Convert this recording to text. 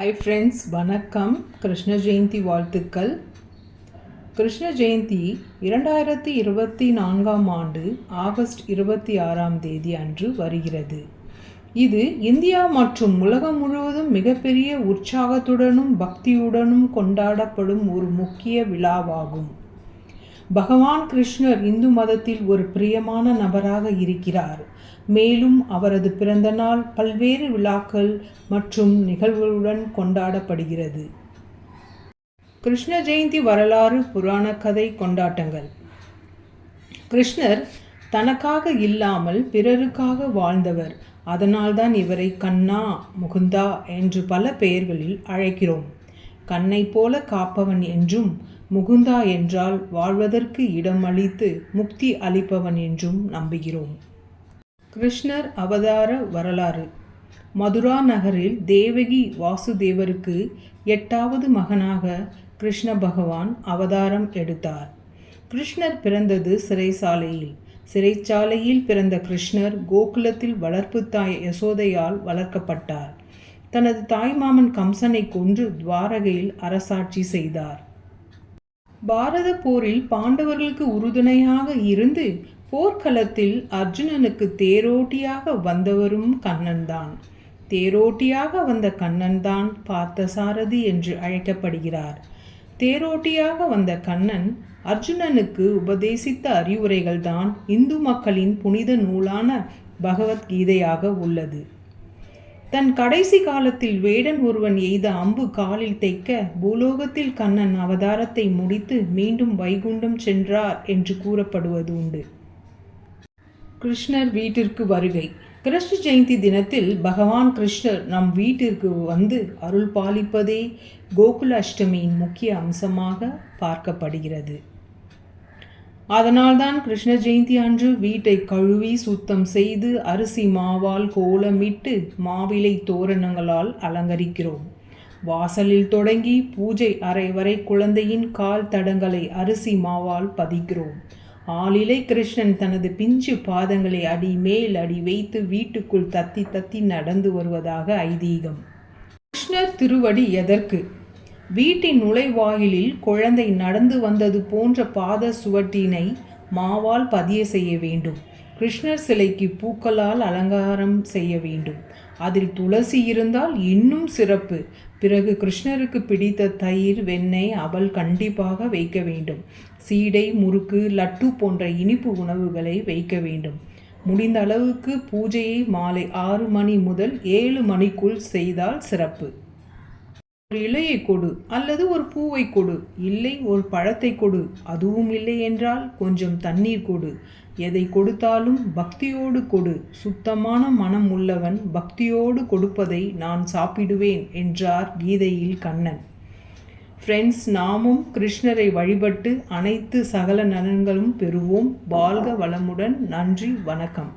Hi friends வணக்கம். கிருஷ்ண ஜெயந்தி வாழ்த்துக்கள். கிருஷ்ண ஜெயந்தி இரண்டாயிரத்தி இருபத்தி நான்காம் ஆண்டு ஆகஸ்ட் இருபத்தி ஆறாம் தேதி அன்று வருகிறது. இது இந்தியா மற்றும் உலகம் முழுவதும் மிகப்பெரிய உற்சாகத்துடனும் பக்தியுடனும் கொண்டாடப்படும் ஒரு முக்கிய விழாவாகும். பகவான் கிருஷ்ணர் இந்து மதத்தில் ஒரு பிரியமான நபராக இருக்கிறார். மேலும் அவரது பிறந்தநாள் பல்வேறு விழாக்கள் மற்றும் நிகழ்வுகளுடன் கொண்டாடப்படுகிறது. கிருஷ்ண ஜெயந்தி வரலாறு புராண கதை கொண்டாட்டங்கள். கிருஷ்ணர் தனக்காக இல்லாமல் பிறருக்காக வாழ்ந்தவர். அதனால்தான் இவரை கண்ணா முகுந்தா என்று பல பெயர்களில் அழைக்கிறோம். கண்ணை போல காப்பவன் என்றும் முகுந்தா என்றால் வாழ்வதற்கு இடம் அளித்து முக்தி அளிப்பவன் என்றும் நம்புகிறோம். கிருஷ்ணர் அவதார வரலாறு. மதுரா நகரில் தேவகி வாசுதேவருக்கு எட்டாவது மகனாக கிருஷ்ண பகவான் அவதாரம் எடுத்தார். கிருஷ்ணர் பிறந்தது சிறைசாலையில் சிறைச்சாலையில் பிறந்த கிருஷ்ணர் கோகுலத்தில் வளர்ப்பு தாய் யசோதையால் வளர்க்கப்பட்டார். தனது தாய்மாமன் கம்சனை கொன்று துவாரகையில் அரசாட்சி செய்தார். பாரத போரில் பாண்டவர்களுக்கு உறுதுணையாக இருந்து போர்க்களத்தில் அர்ஜுனனுக்கு தேரோட்டியாக வந்தவரும் கண்ணன்தான். தேரோட்டியாக வந்த கண்ணன்தான் பார்த்தசாரதி என்று அழைக்கப்படுகிறார். தேரோட்டியாக வந்த கண்ணன் அர்ஜுனனுக்கு உபதேசித்த அறிவுரைகள்தான் இந்து மக்களின் புனித நூலான பகவத்கீதையாக உள்ளது. தன் கடைசி காலத்தில் வேடன் ஒருவன் எய்த அம்பு காலில் தைக்க பூலோகத்தில் கண்ணன் அவதாரத்தை முடித்து மீண்டும் வைகுண்டம் சென்றார் என்று கூறப்படுவது உண்டு. கிருஷ்ணர் வீட்டிற்கு வருகை. கிருஷ்ண ஜெயந்தி தினத்தில் பகவான் கிருஷ்ணர் நம் வீட்டிற்கு வந்து அருள் பாலிப்பதே கோகுல அஷ்டமியின் முக்கிய அம்சமாக பார்க்கப்படுகிறது. அதனால்தான் கிருஷ்ண ஜெயந்தி அன்று வீட்டை கழுவி சுத்தம் செய்து அரிசி மாவால் கோலமிட்டு மாவிலை தோரணங்களால் அலங்கரிக்கிறோம். வாசலில் தொடங்கி பூஜை அறை வரை குழந்தையின் கால் தடங்களை அரிசி மாவால் பதிக்கிறோம். ஆளிலை கிருஷ்ணன் தனது பிஞ்சு பாதங்களை அடி மேல் அடி வைத்து வீட்டுக்குள் தத்தி தத்தி நடந்து வருவதாக ஐதீகம். கிருஷ்ணர் திருவடி எதற்கு? வீட்டின் நுழைவாயிலில் குழந்தை நடந்து வந்தது போன்ற பாத சுவட்டினை மாவால் பதிய செய்ய வேண்டும். கிருஷ்ணர் சிலைக்கு பூக்களால் அலங்காரம் செய்ய வேண்டும். அதில் துளசி இருந்தால் இன்னும் சிறப்பு. பிறகு கிருஷ்ணருக்கு பிடித்த தயிர் வெண்ணெய் அவள் கண்டிப்பாக வைக்க வேண்டும். சீடை முறுக்கு லட்டு போன்ற இனிப்பு உணவுகளை வைக்க வேண்டும். முடிந்த அளவுக்கு பூஜையை மாலை ஆறு மணி முதல் ஏழு மணிக்குள் செய்தால் சிறப்பு. ஒரு இலையை கொடு அல்லது ஒரு பூவை கொடு. இல்லை ஒரு பழத்தை கொடு. அதுவும் இல்லை என்றால் கொஞ்சம் தண்ணீர் கொடு. எதை கொடுத்தாலும் பக்தியோடு கொடு. சுத்தமான மனம் உள்ளவன் பக்தியோடு கொடுப்பதை நான் சாப்பிடுவேன் என்றார் கீதையில் கண்ணன். ஃப்ரெண்ட்ஸ் நாமும் கிருஷ்ணரை வழிபட்டு அனைத்து சகல நலன்களும் பெறுவோம். வாழ்க வளமுடன். நன்றி வணக்கம்.